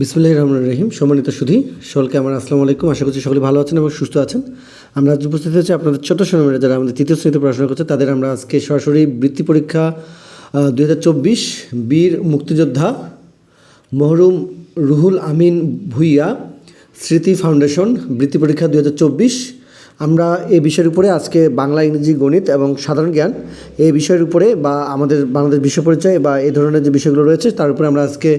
বিসমুল্লাহ রহমান রহিম। সম্মানিত সুধি, সকলকে আমার আসসালামু আলাইকুম। আশা করছি সকলে ভালো আছেন এবং সুস্থ আছেন। আমরা আজ উপস্থিত হয়েছি আপনাদের ছোট সময় যারা আমাদের তৃতীয় শ্রেণীতে পড়াশোনা করছে, তাদের আমরা আজকে সরাসরি বৃত্তি পরীক্ষা দুই হাজার চব্বিশ বীর মুক্তিযোদ্ধা মহরুম রুহুল আমিন ভুইয়া স্মৃতি ফাউন্ডেশন বৃত্তি পরীক্ষা দুই হাজার চব্বিশ আমরা এই বিষয়ের উপরে আজকে বাংলা ইংরেজি গণিত এবং সাধারণ জ্ঞান এই বিষয়ের উপরে বা আমাদের বাংলাদেশ বিশ্ব পরিচয় বা এই ধরনের যে বিষয়গুলো রয়েছে, তার উপরে আমরা আজকে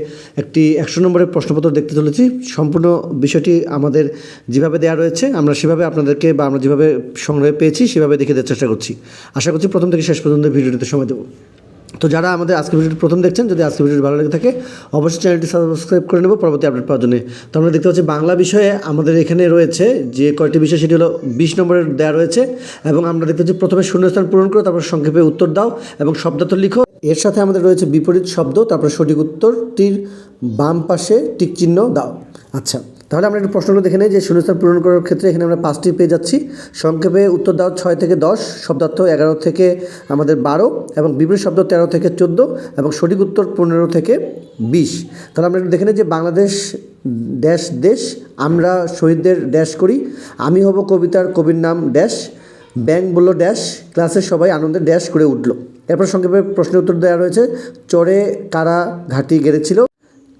একটি একশো নম্বরের প্রশ্নপত্র দেখতে চলেছি। সম্পূর্ণ বিষয়টি আমাদের যেভাবে দেওয়া রয়েছে, আমরা সেভাবে আপনাদেরকে বা আমরা যেভাবে সংগ্রহে পেয়েছি, সেভাবে দেখে দেওয়ার চেষ্টা করছি। আশা করছি প্রথম থেকে শেষ পর্যন্ত ভিডিওটিতে সময় দেবো। তো যারা আমাদের আজকে ভিডিওটি প্রথম দেখছেন, যদি আজকে ভিডিওটি ভালো লেগে থাকে, অবশ্যই চ্যানেলটি সাবস্ক্রাইব করে নেব। পরবর্তী আপডেট পাওয়ার জন্য। তো আমরা দেখতে পাচ্ছি বাংলা বিষয়ে আমাদের এখানে রয়েছে যে কয়টি বিষয়, সেটি হলো বিশ নম্বরের দেওয়া রয়েছে এবং আমরা দেখতে পাচ্ছি প্রথমে শূন্যস্থান পূরণ করো, তারপর সংক্ষেপে উত্তর দাও এবং শব্দার্থ লিখো। এর সাথে আমাদের রয়েছে বিপরীত শব্দ, তারপর সঠিক উত্তরটির বাম পাশে টিক চিহ্ন দাও। আচ্ছা তাহলে আমরা একটু প্রশ্নগুলো দেখে নিই যে শূন্যস্থান পূরণ করার ক্ষেত্রে এখানে আমরা পাঁচটি পেয়ে যাচ্ছি। সংক্ষেপে উত্তর দাও ছয় থেকে দশ শব্দার্থ এগারো থেকে আমাদের বারো এবং বিপরীত শব্দ তেরো থেকে চোদ্দ এবং সঠিক উত্তর পনেরো থেকে বিশ। তাহলে আমরা একটু দেখে নিই যে বাংলাদেশ ড্যাশ দেশ, আমরা শহীদদের ড্যাশ করি, আমি হব কবিতার কবির নাম ড্যাশ, ব্যাং বলল ড্যাশ ক্লাসের সবাই আনন্দে ড্যাশ করে উঠল। এরপর সংক্ষেপে প্রশ্নের উত্তর দেওয়া রয়েছে, চরে কারা ঘাঁটি গেড়েছিল?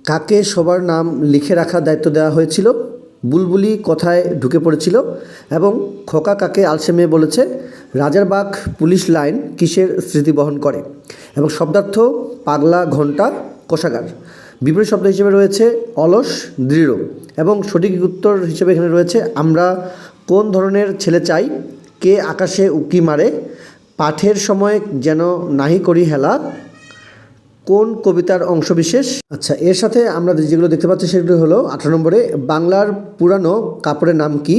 কাকে সবার নাম লিখে রাখার দায়িত্ব দেওয়া হয়েছিল? বুলবুলি কথায় ঢুকে পড়েছিল এবং খোকা কাকে আলসে মেয়ে বলেছে রাজারবাগ পুলিশ লাইন কিসের স্মৃতি বহন করে? এবং শব্দার্থ, পাগলা ঘণ্টা কোষাগার। বিপরীত শব্দ হিসেবে রয়েছে অলস, দৃঢ়। এবং সঠিক উত্তর হিসেবে এখানে রয়েছে, আমরা কোন ধরনের ছেলে চাই? কে আকাশে উকি মারে? পাঠের সময় যেন নাহি করি হেলা কোন কবিতার অংশবিশেষ? আচ্ছা এর সাথে আমরা যেগুলো দেখতে পাচ্ছি সেগুলো হলো আঠারো নম্বরে, বাংলার পুরানো কাপড়ের নাম কি?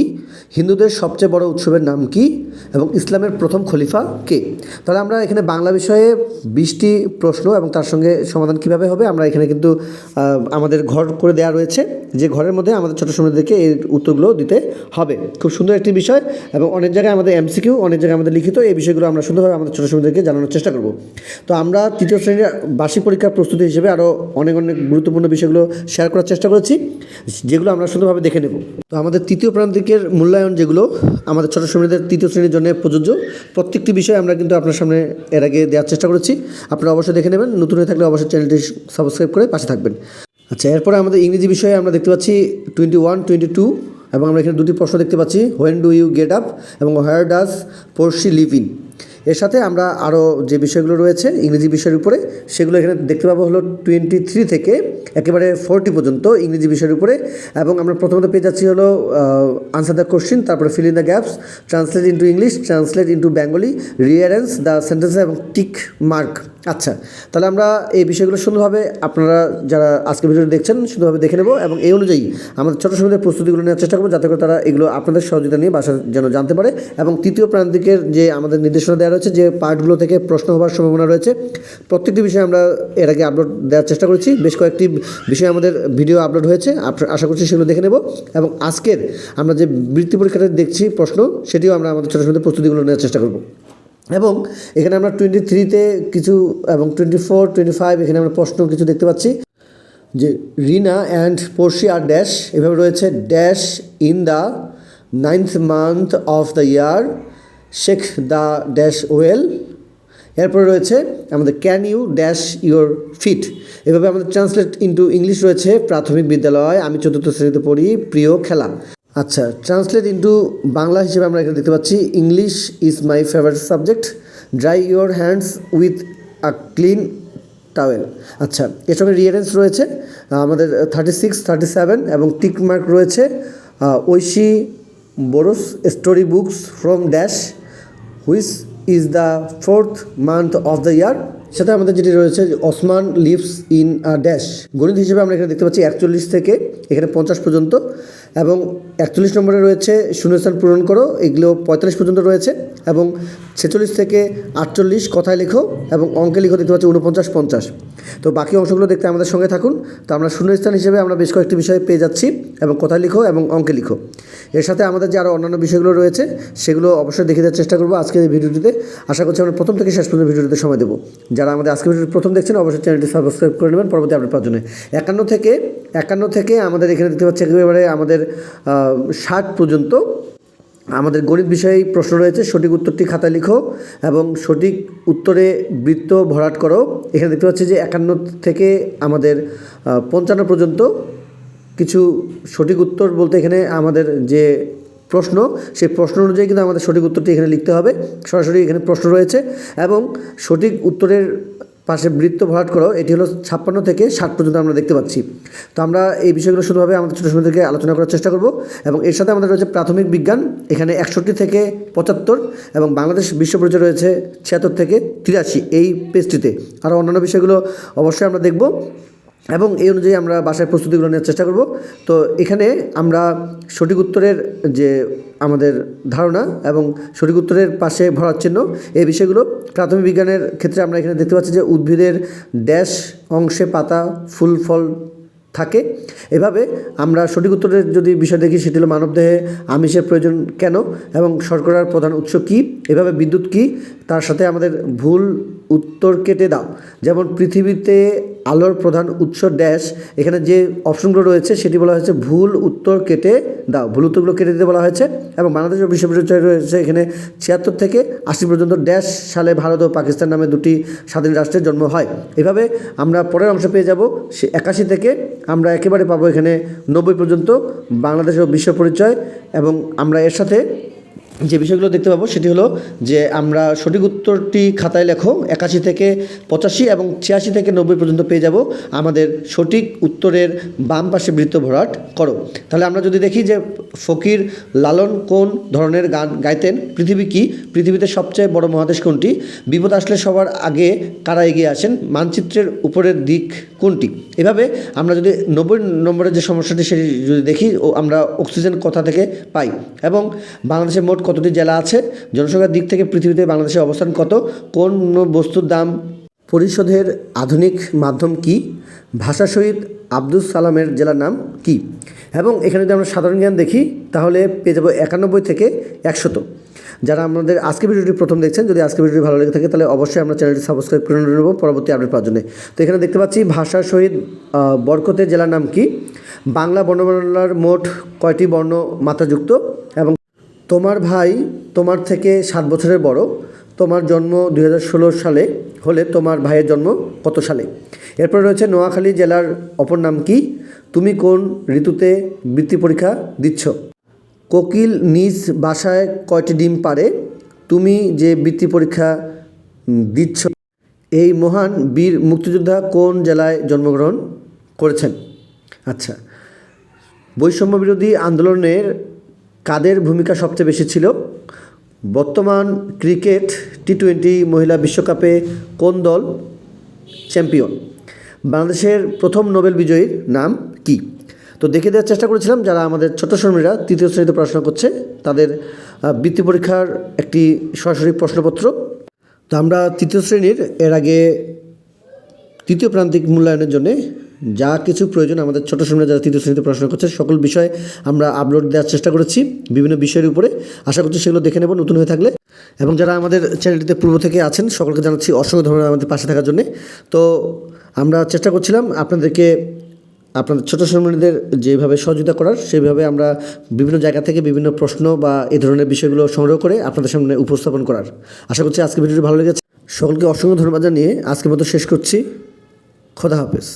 হিন্দুদের সবচেয়ে বড় উৎসবের নাম কি? এবং ইসলামের প্রথম খলিফা কে? তাহলে আমরা এখানে বাংলা বিষয়ে বিশটি প্রশ্ন এবং তার সঙ্গে সমাধান কীভাবে হবে, আমরা এখানে কিন্তু আমাদের ঘর করে দেওয়া রয়েছে। যে ঘরের মধ্যে আমাদের ছোটো সময়দেরকে এই উত্তরগুলো দিতে হবে। খুব সুন্দর একটি বিষয় এবং অনেক জায়গায় আমাদের এমসিকিউ, অনেক জায়গায় আমাদের লিখিত, এই বিষয়গুলো আমরা সুন্দরভাবে আমাদের ছোটো সময়দেরকে জানানোর চেষ্টা করব। তো আমরা তৃতীয় শ্রেণির বার্ষিক পরীক্ষার প্রস্তুতি হিসেবে আরও অনেক অনেক গুরুত্বপূর্ণ বিষয়গুলো শেয়ার করার চেষ্টা করেছি, যেগুলো আমরা সুন্দরভাবে দেখে নেব। তো আমাদের তৃতীয় প্রান্তিকের মূল্যায়ন যেগুলো, আমাদের ছোটো শ্রেণীদের তৃতীয় শ্রেণির জন্য প্রযোজ্য। প্রত্যেকটি বিষয় আমরা কিন্তু আপনার সামনে এর আগে দেওয়ার চেষ্টা করেছি। আপনারা অবশ্যই দেখে নেবেন, নতুন হয়ে থাকলে অবশ্যই চ্যানেলটি সাবস্ক্রাইব করে পাশে থাকবেন। আচ্ছা এরপরে আমাদের ইংরেজি বিষয়ে আমরা দেখতে পাচ্ছি টোয়েন্টি ওয়ান টোয়েন্টি টু এবং আমরা এখানে দুটি প্রশ্ন দেখতে পাচ্ছি when do you get up এবং where does Porshi live in এর সাথে আমরা আরও যে বিষয়গুলো রয়েছে, ইংরেজি বিষয়ের উপরে, সেগুলো এখানে দেখতে পাবো হলো টোয়েন্টি থ্রি থেকে একেবারে ফোরটি পর্যন্ত ইংরেজি বিষয়ের উপরে। এবং আমরা প্রথমত পেয়ে যাচ্ছি হলো আনসার দ্য কোশ্চিন তারপরে fill in the gaps translate into English translate into Bengali rearrange the sentence এবং টিক মার্ক আচ্ছা তাহলে আমরা এই বিষয়গুলো সুন্দরভাবে আপনারা যারা আজকে ভিডিওটি দেখছেন, সুন্দরভাবে দেখে নেব এবং এই অনুযায়ী আমাদের ছোটো সময়ের প্রস্তুতিগুলো নেওয়ার চেষ্টা করব, যাতে করে তারা এগুলো আপনাদের সহযোগিতা নিয়ে বাসা যেন জানতে পারে। এবং তৃতীয় প্রান্তিকের যে আমাদের নির্দেশনা দেওয়া রয়েছে যে পার্টগুলো থেকে প্রশ্ন হওয়ার সম্ভাবনা রয়েছে। প্রত্যেকটি বিষয়ে আমরা এর আগে আপলোড দেওয়ার চেষ্টা করেছি। বেশ কয়েকটি বিষয়ে আমাদের ভিডিও আপলোড হয়েছে। আশা করছি সেগুলো দেখে নেব এবং আজকের আমরা যে বৃত্তি পরীক্ষাটা দেখছি প্রশ্ন, সেটিও আমরা আমাদের ছোটো ছোটো প্রস্তুতিগুলো নেওয়ার চেষ্টা করব। এবং এখানে আমরা টোয়েন্টি থ্রিতে কিছু এবং টোয়েন্টি ফোর টোয়েন্টি ফাইভ এখানে আমরা প্রশ্ন কিছু দেখতে পাচ্ছি। যে Rina and Porshi R dash এভাবে রয়েছে। Dash in the ninth month of the year shake the dash well. এরপরে রয়েছে আমাদের can you dash your feet. এভাবে আমাদের ট্রান্সলেট ইন্টু ইংলিশ রয়েছে, প্রাথমিক বিদ্যালয়, আমি চতুর্থ শ্রেণীতে পড়ি, প্রিয় খেলা। আচ্ছা ট্রান্সলেট ইন্টু বাংলা হিসেবে আমরা এখানে দেখতে পাচ্ছি, English is my favourite subject, dry your hands with a clean towel. আচ্ছা এর সঙ্গে রিয়ারেন্স রয়েছে আমাদের থার্টি সিক্স থার্টি সেভেন এবং টিক মার্ক রয়েছে Aishi borrows story books from dash which is the fourth month of the year সেটা আমাদের যেটি রয়েছে Osman lives in a dash. গণিত হিসেবে আমরা এখানে দেখতে পাচ্ছি একচল্লিশ থেকে এখানে পঞ্চাশ পর্যন্ত। এবং একচল্লিশ নম্বরে রয়েছে শূন্যস্থান পূরণ করো, এগুলো পঁয়তাল্লিশ পর্যন্ত রয়েছে এবং ছেচল্লিশ থেকে আটচল্লিশ কথায় লিখো এবং অঙ্কে লিখো, দেখতে পাচ্ছি উনপঞ্চাশ পঞ্চাশ। তো বাকি অংশগুলো দেখতে আমাদের সঙ্গে থাকুন। তো আমরা শূন্যস্থান হিসেবে আমরা বেশ কয়েকটি বিষয় পেয়ে যাচ্ছি এবং কথায় লিখো এবং অঙ্কে লিখো। এর সাথে আমাদের যে আরও অন্যান্য বিষয়গুলো রয়েছে, সেগুলো অবশ্যই দেখে দেওয়ার চেষ্টা করব আজকের এই ভিডিওটিতে। আশা করছি আমরা প্রথম থেকে শেষ পর্যন্ত ভিডিওটিতে সময় দেবো। যারা আমাদের আজকের ভিডিওটি প্রথম দেখছেন, অবশ্যই চ্যানেলটি সাবস্ক্রাইব করে নেবেন। পরবর্তী আপডেট পাওয়ার একান্ন থেকে একান্ন থেকে আমাদের এখানে দেখতে পাচ্ছি একেবারে আমাদের ষাট পর্যন্ত আমাদের গণিত বিষয়ে প্রশ্ন রয়েছে, সঠিক উত্তরটি খাতায় লিখো এবং সঠিক উত্তরে বৃত্ত ভরাট করো। এখানে দেখতে পাচ্ছি যে একান্ন থেকে আমাদের পঞ্চান্ন পর্যন্ত কিছু সঠিক উত্তর বলতে এখানে আমাদের যে প্রশ্ন, সেই প্রশ্ন অনুযায়ী কিন্তু আমাদের সঠিক উত্তরটি এখানে লিখতে হবে। সরাসরি এখানে প্রশ্ন রয়েছে এবং সঠিক উত্তরের পাশে বৃত্ত ভরাট করো, এটি হলো ছাপ্পান্ন থেকে ষাট পর্যন্ত আমরা দেখতে পাচ্ছি। তো আমরা এই বিষয়গুলো শুধুভাবে আমাদের ছোটো সময় থেকে আলোচনা করার চেষ্টা করব এবং এর সাথে আমাদের রয়েছে প্রাথমিক বিজ্ঞান, এখানে একষট্টি থেকে পঁচাত্তর এবং বাংলাদেশ বিশ্ব পরিচয় রয়েছে ছিয়াত্তর থেকে তিরাশি এই পেজটিতে। আরও অন্যান্য বিষয়গুলো অবশ্যই আমরা দেখব এবং এই অনুযায়ী আমরা বাসায় প্রস্তুতিগুলো নেওয়ার চেষ্টা করব। তো এখানে আমরা সঠিক উত্তরের যে আমাদের ধারণা এবং সঠিক উত্তরের পাশে ভরার চিহ্ন, এই বিষয়গুলো প্রাথমিক বিজ্ঞানের ক্ষেত্রে আমরা এখানে দেখতে পাচ্ছি যে উদ্ভিদের ড্যাশ অংশে পাতা, ফুল, ফল থাকে। এভাবে আমরা সঠিক উত্তরের যদি বিষয় দেখি, সেটি হলো মানবদেহে আমিষের প্রয়োজন কেন এবং শর্করার প্রধান উৎস কী? এভাবে বিদ্যুৎ কী? তার সাথে আমাদের ভুল উত্তর কেটে দাও। যেমন পৃথিবীতে আলোর প্রধান উৎস ড্যাশ, এখানে যে অপশনগুলো রয়েছে সেটি বলা হয়েছে ভুল, উত্তর কেটে দাও। ভুল উত্তরগুলো কেটে দিতে বলা হয়েছে এবং বাংলাদেশ ও বিশ্ব পরিচয় রয়েছে এখানে ছিয়াত্তর থেকে আশি পর্যন্ত ড্যাশ সালে ভারত ও পাকিস্তান নামে দুটি স্বাধীন রাষ্ট্রের জন্ম হয়। এভাবে আমরা পরের অংশ পেয়ে যাব, সে একাশি থেকে আমরা একেবারে পাবো এখানে নব্বই পর্যন্ত বাংলাদেশ ও বিশ্ব পরিচয় এবং আমরা এর সাথে যে বিষয়গুলো দেখতে পাবো সেটি হলো যে আমরা সঠিক উত্তরটি খাতায় লেখো, একাশি থেকে পঁচাশি এবং ছিয়াশি থেকে নব্বই পর্যন্ত পেয়ে যাব। আমাদের সঠিক উত্তরের বাম পাশে বৃত্ত ভরাট করো। তাহলে আমরা যদি দেখি যে ফকির লালন কোন ধরনের গান গাইতেন, পৃথিবী কি? পৃথিবীতে সবচেয়ে বড় মহাদেশ কোনটি? বিপদ আসলে সবার আগে কারা এগিয়ে আসেন? মানচিত্রের উপরের দিক কোনটি? এভাবে আমরা যদি নব্বই নম্বরের যে সমস্যাটি সেটি যদি দেখি, ও আমরা অক্সিজেন কথা থেকে পাই? এবং বাংলাদেশে মোট কতটি জেলা আছে? জনসংখ্যার দিক থেকে পৃথিবীতে বাংলাদেশের অবস্থান কত? কোন বস্তুর দাম? পরিশোধের আধুনিক মাধ্যম কি? ভাষা শহীদ আব্দুল সালামের জেলার নাম কি? এবং এখানে যদি আমরা সাধারণ জ্ঞান দেখি, তাহলে পেয়ে যাব একানব্বই থেকে একশত। যারা আমাদের আজকে ভিডিওটি প্রথম দেখছেন, যদি আজকে ভিডিওটি ভালো লেগে থাকে, তাহলে অবশ্যই আমরা চ্যানেলটি সাবস্ক্রাইব করে নেব। পরবর্তী আপডেট পাওয়ার জন্য। তো এখানে দেখতে পাচ্ছি, ভাষা শহীদ বরকতের জেলার নাম কি? বাংলা বর্ণমালার মোট কয়টি বর্ণ মাত্রাযুক্ত? এবং তোমার ভাই তোমার থেকে সাত বছরের বড়। তোমার জন্ম দু হাজার ষোলো সালে হলে তোমার ভাইয়ের জন্ম কত সালে? এরপর রয়েছে নোয়াখালী জেলার অপর নাম কি? তুমি কোন ঋতুতে বৃত্তি পরীক্ষা দিচ্ছ? কোকিল নিজ বাসায় কয়টি ডিম পারে তুমি যে বৃত্তি পরীক্ষা দিচ্ছ, এই মহান বীর মুক্তিযোদ্ধা কোন জেলায় জন্মগ্রহণ করেছেন? আচ্ছা বৈষম্য বিরোধী আন্দোলনের কাদের ভূমিকা সবচেয়ে বেশি ছিল? বর্তমান ক্রিকেট টি টোয়েন্টি মহিলা বিশ্বকাপে কোন দল চ্যাম্পিয়ন? বাংলাদেশের প্রথম নোবেল বিজয়ীর নাম কি? তো দেখে দেওয়ার চেষ্টা করেছিলাম যারা আমাদের ছোট শ্রমীরা তৃতীয় শ্রেণীতে পড়াশোনা করছে, তাদের বৃত্তি পরীক্ষার একটি সরাসরি প্রশ্নপত্র। তো আমরা তৃতীয় শ্রেণির এর আগে তৃতীয় প্রান্তিক মূল্যায়নের জন্য যা কিছু প্রয়োজন আমাদের ছোটো সময় যারা তৃতীয় শ্রেণীতে পড়াশোনা করছে, সকল বিষয় আমরা আপলোড দেওয়ার চেষ্টা করেছি, বিভিন্ন বিষয়ের উপরে। আশা করছি সেগুলো দেখে নেব, নতুন হয়ে থাকলে। এবং যারা আমাদের চ্যানেলটিতে পূর্ব থেকে আছেন, সকলকে জানাচ্ছি অসংখ্য ধন্যবাদ আমাদের পাশে থাকার জন্য। তো আমরা চেষ্টা করছিলাম আপনাদেরকে, আপনাদের ছোটো শ্রমণীদের যেভাবে সহযোগিতা করার সেইভাবে আমরা বিভিন্ন জায়গা থেকে বিভিন্ন প্রশ্ন বা এই ধরনের বিষয়গুলো সংগ্রহ করে আপনাদের সামনে উপস্থাপন করার। আশা করছি আজকে ভিডিওটি ভালো লেগেছে। সকলকে অসংখ্য ধন্যবাদ জানিয়ে আজকের মতো শেষ করছি। খোদা হাফেজ।